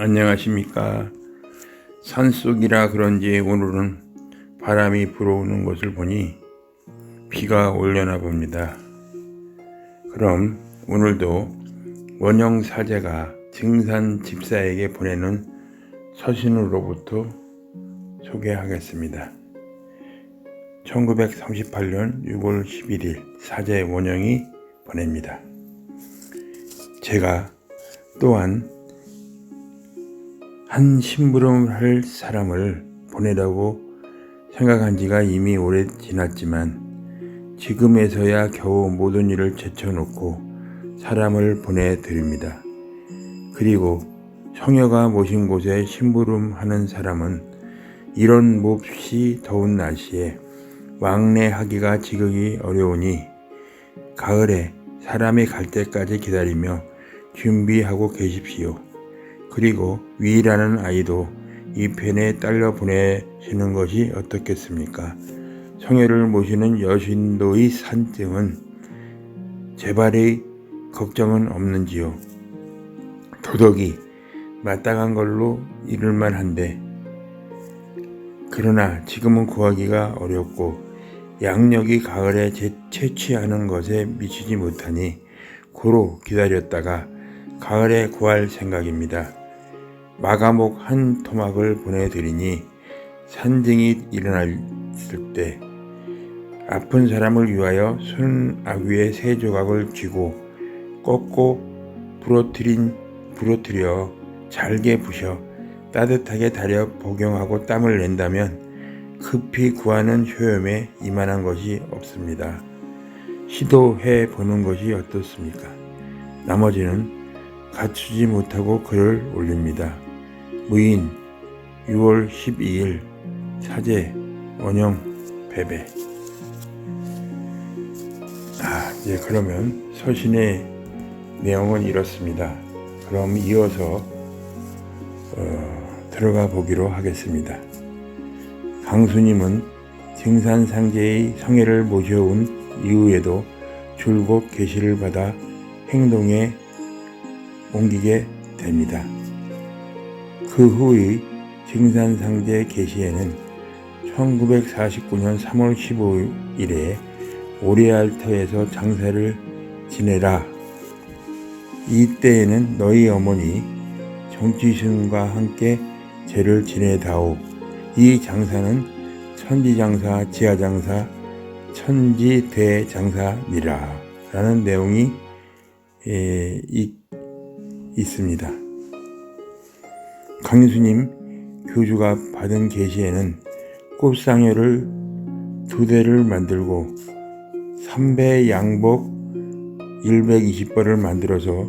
안녕하십니까. 산속이라 그런지 오늘은 바람이 불어오는 것을 보니 비가 올려나 봅니다. 그럼 오늘도 원형 사제가 증산 집사에게 보내는 서신으로부터 소개하겠습니다. 1938년 6월 11일 사제 원형이 보냅니다. 제가 또한 한 심부름을 할 사람을 보내라고 생각한 지가 이미 오래 지났지만 지금에서야 겨우 모든 일을 제쳐놓고 사람을 보내드립니다. 그리고 성녀가 모신 곳에 심부름하는 사람은 이런 몹시 더운 날씨에 왕래하기가 지극히 어려우니 가을에 사람이 갈 때까지 기다리며 준비하고 계십시오. 그리고 위라는 아이도 이 편에 딸려 보내시는 것이 어떻겠습니까? 성애를 모시는 여신도의 산증은 재발의 걱정은 없는지요. 도덕이 마땅한 걸로 이룰만 한데 그러나 지금은 구하기가 어렵고 양력이 가을에 재- 채취하는 것에 미치지 못하니 고로 기다렸다가 가을에 구할 생각입니다. 마가목 한 토막을 보내드리니 산증이 일어났을 때 아픈 사람을 위하여 순아귀의 세 조각을 쥐고 꺾고 부러뜨린 부러뜨려 잘게 부셔 따뜻하게 달여 복용하고 땀을 낸다면 급히 구하는 효염에 이만한 것이 없습니다. 시도해 보는 것이 어떻습니까? 나머지는 갖추지 못하고 글을 올립니다. 무인 6월 12일 사제 원형 베베 아, 이제 그러면 서신의 내용은 이렇습니다. 그럼 이어서 어, 들어가 보기로 하겠습니다. 강수님은 증산상제의 성애를 모셔온 이후에도 줄곧 계시를 받아 행동에 옮기게 됩니다. 그 후의 증산상제 계시에는 1949년 3월 15일에 오리알터에서 장사를 지내라. 이때에는 너희 어머니 정치순과 함께 제를 지내다오. 이 장사는 천지장사, 지하장사, 천지대장사니라. 라는 내용이 에, 있, 있습니다. 강유수님 교주가 받은 계시에는 꽃상여를 두 대를 만들고 3배 양복 120벌을 만들어서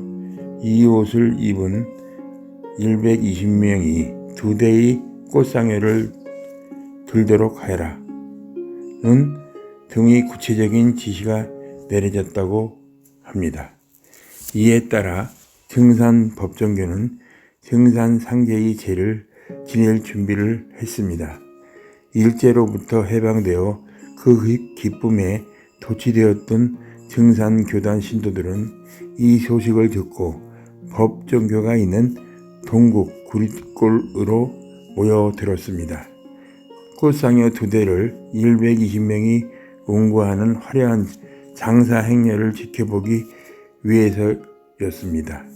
이 옷을 입은 120명이 두 대의 꽃상여를 들도록 하여라. 는 등의 구체적인 지시가 내려졌다고 합니다. 이에 따라 증산 법정교는 증산 상제의 제를 지낼 준비를 했습니다. 일제로부터 해방되어 그 기- 기쁨에 도취되었던 증산 교단 신도들은 이 소식을 듣고 법정교가 있는 동국 구릿골으로 모여들었습니다. 꽃상여 두 대를 120명이 운구하는 화려한 장사 행렬을 지켜보기 위해서였습니다.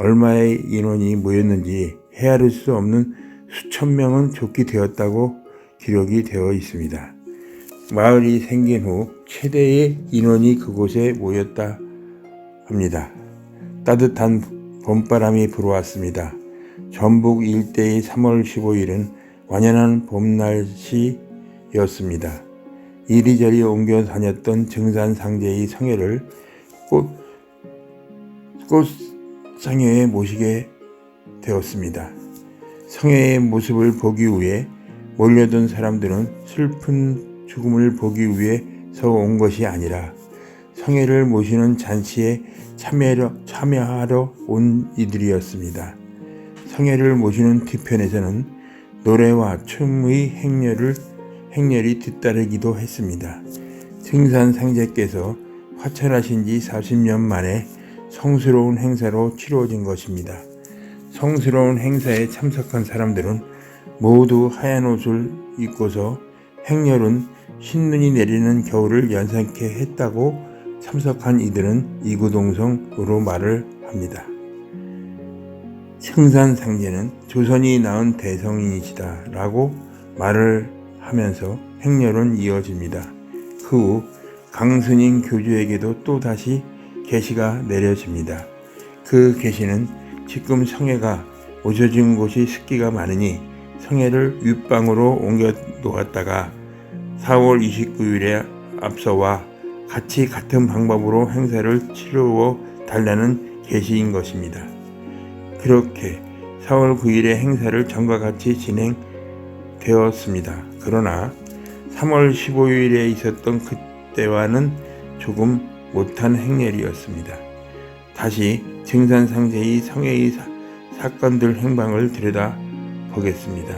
얼마의 인원이 모였는지 헤아릴 수 없는 수천 명은 족기 되었다고 기록이 되어 있습니다. 마을이 생긴 후 최대의 인원이 그곳에 모였다 합니다. 따뜻한 봄바람이 불어왔습니다. 전북 일대의 3월 15일은 완연한 봄날씨였습니다. 이리저리 옮겨 다녔던 증산상제의 성회를 꽃, 꽃 상여에 모시게 되었습니다. 성회의 모습을 보기 위해 몰려든 사람들은 슬픈 죽음을 보기 위해서 온 것이 아니라 성회를 모시는 잔치에 참여하러, 참여하러 온 이들이었습니다. 성회를 모시는 뒤편에서는 노래와 춤의 행렬을 행렬이 뒤따르기도 했습니다. 승산 상제께서 화철하신 지 40년 만에 성스러운 행사로 치루어진 것입니다. 성스러운 행사에 참석한 사람들은 모두 하얀 옷을 입고서 행렬은 신눈이 내리는 겨울을 연상케 했다고 참석한 이들은 이구동성으로 말을 합니다. 승산상제는 조선이 낳은 대성인이시다 라고 말을 하면서 행렬은 이어집니다. 그 후 강스님 교주에게도 또다시 계시가 내려집니다. 그 계시는 지금 성회가 오져진 곳이 습기가 많으니 성회를 윗방으로 옮겨 놓았다가 4월 29일에 앞서와 같이 같은 방법으로 행사를 치루어 달라는 계시인 것입니다. 그렇게 4월 9일에 행사를 전과 같이 진행되었습니다. 그러나 3월 15일에 있었던 그때와는 조금 못한 행렬이었습니다. 다시 증산상제의 성회의 사, 사건들 행방을 들여다 보겠습니다.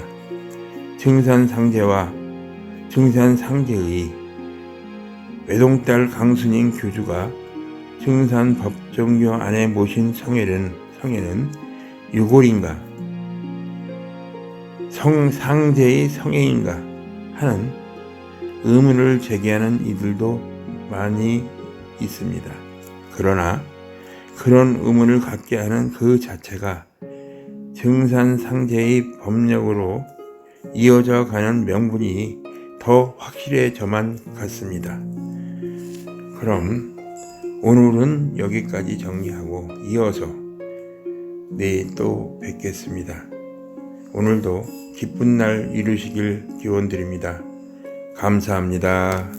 증산상제와 증산상제의 외동딸 강순인 교주가 증산 법정교 안에 모신 성회는 성회는 유골인가 성상제의 성회인가 하는 의문을 제기하는 이들도 많이 있습니다. 그러나 그런 의문을 갖게 하는 그 자체가 증산상제의 법력으로 이어져 가는 명분이 더 확실해져만 같습니다. 그럼 오늘은 여기까지 정리하고 이어서 내일 또 뵙겠습니다. 오늘도 기쁜 날 이루시길 기원 드립니다. 감사합니다.